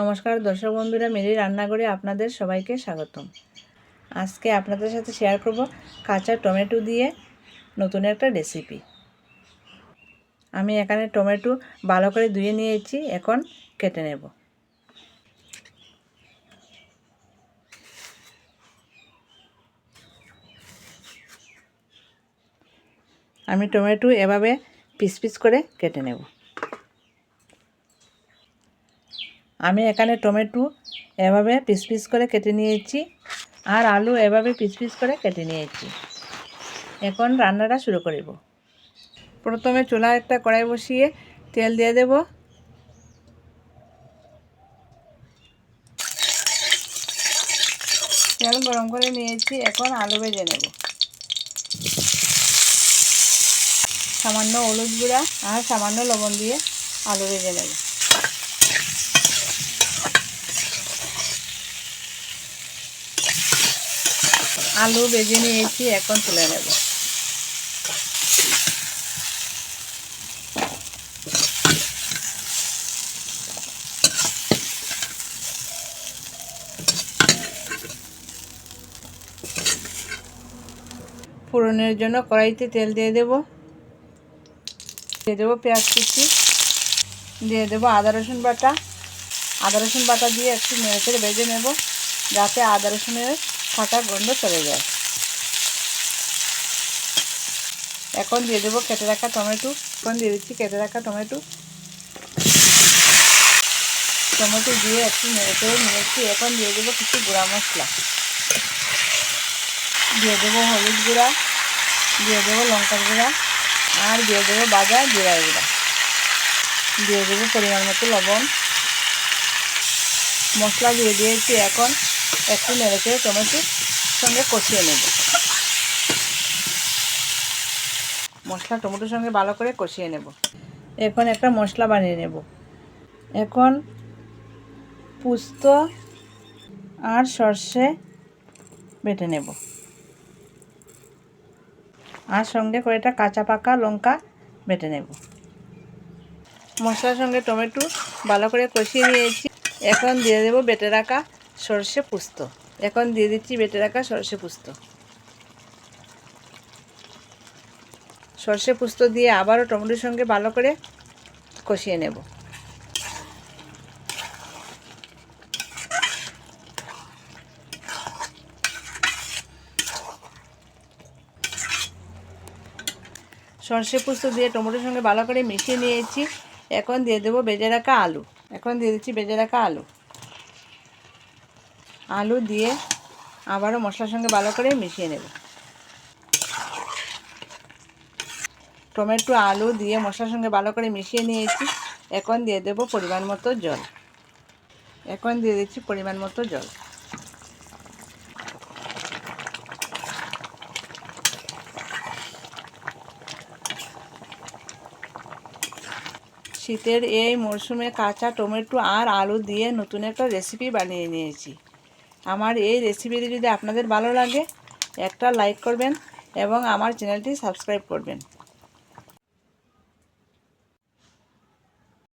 নমস্কার, দর্শক বন্ধুরা মেরি রান্নাঘরে আপনাদের সবাইকে স্বাগতম। আজকে আপনাদের সাথে শেয়ার করব কাঁচা টমেটো দিয়ে নতুন একটা রেসিপি আমি এখানে টমেটো ভালো করে ধুয়ে নিয়েছি, এখন কেটে নেব। আমি টমেটো এভাবে পিস পিস করে কেটে নেব। আমি এখানে টমেটো এভাবে পিস পিস করে কেটে নিয়েছি আর আলু এভাবে পিস পিস করে কেটে নিয়েছি। এখন রান্নাটা শুরু করিব। প্রথমে চুলা একটা কড়াই বসিয়ে তেল দিয়ে দেব। তেল গরম করে নিয়েছি, এখন আলু ভেজে নেব। সামান্য হলুদ গুঁড়া আর সামান্য লবণ দিয়ে আলু ভেজে নেব। আলু বেজে নিয়েছি, এখন তুলে নেব। ফোড়নের জন্য কড়াইতে তেল দিয়ে দেব। দিয়ে দেবো পেঁয়াজ কুচি, দিয়ে দেবো আদা রসুন বাটা। আদা রসুন বাটা দিয়ে একটু নেড়ে ভেজে নেব, যাতে আদা রসুনের ফাটা গন্ধ চলে যায়। এখন দিয়ে দেবো কেটে রাখা টমেটো। এখন দিয়ে দিচ্ছি কেটে রাখা টমেটো। টমেটো দিয়ে একটু নেড়ে নিয়েছি। এখন দিয়ে দেবো কিছু গুঁড়া মশলা। দিয়ে দেবো হলুদ গুঁড়া, দিয়ে দেবো লঙ্কার গুঁড়া, আর দিয়ে দেবো বাজা জিরা গুঁড়া। দিয়ে দেবো পরিমাণ মতো লবণ। মশলা দিয়ে দিয়েছি এখন একটু নেড়ে চেড়ে টমেটোর সঙ্গে কষিয়ে নেব। মশলা টমেটোর সঙ্গে ভালো করে কষিয়ে নেব। এখন একটা মশলা বানিয়ে নেব। এখন পুস্ত আর সর্ষে বেটে নেব। আর সঙ্গে কয়েকটা কাঁচা পাকা লঙ্কা বেটে নেব। মশলার সঙ্গে টমেটো ভালো করে কষিয়ে নিয়েছি। এখন দিয়ে দেবো বেটে রাখা সর্ষে পুস্ত। এখন দিয়ে দিচ্ছি বেটে রাখা সর্ষে পুস্ত। সর্ষে পুস্ত দিয়ে আবারও টমেটোর সঙ্গে ভালো করে কষিয়ে নেব। সর্ষে পুস্ত দিয়ে টমেটোর সঙ্গে ভালো করে মিশিয়ে নিয়েছি। এখন দিয়ে দেবো বেজে রাখা আলু। এখন দিয়ে দিচ্ছি বেজে রাখা আলু। আলু দিয়ে আবারও মশলার সঙ্গে ভালো করে মিশিয়ে নেব। টমেটো, আলু দিয়ে মশলার সঙ্গে ভালো করে মিশিয়ে নিয়েছি। এখন দিয়ে দেব পরিমাণ মতো জল। এখন দিয়ে দিচ্ছি পরিমাণ মতো জল। শীতের এই মরশুমে কাঁচা টমেটো আর আলু দিয়ে নতুন একটা রেসিপি বানিয়ে নিয়েছি। আমার এই রেসিপিটি যদি আপনাদের ভালো লাগে, একটা লাইক করবেন এবং আমার চ্যানেলটি সাবস্ক্রাইব করবেন।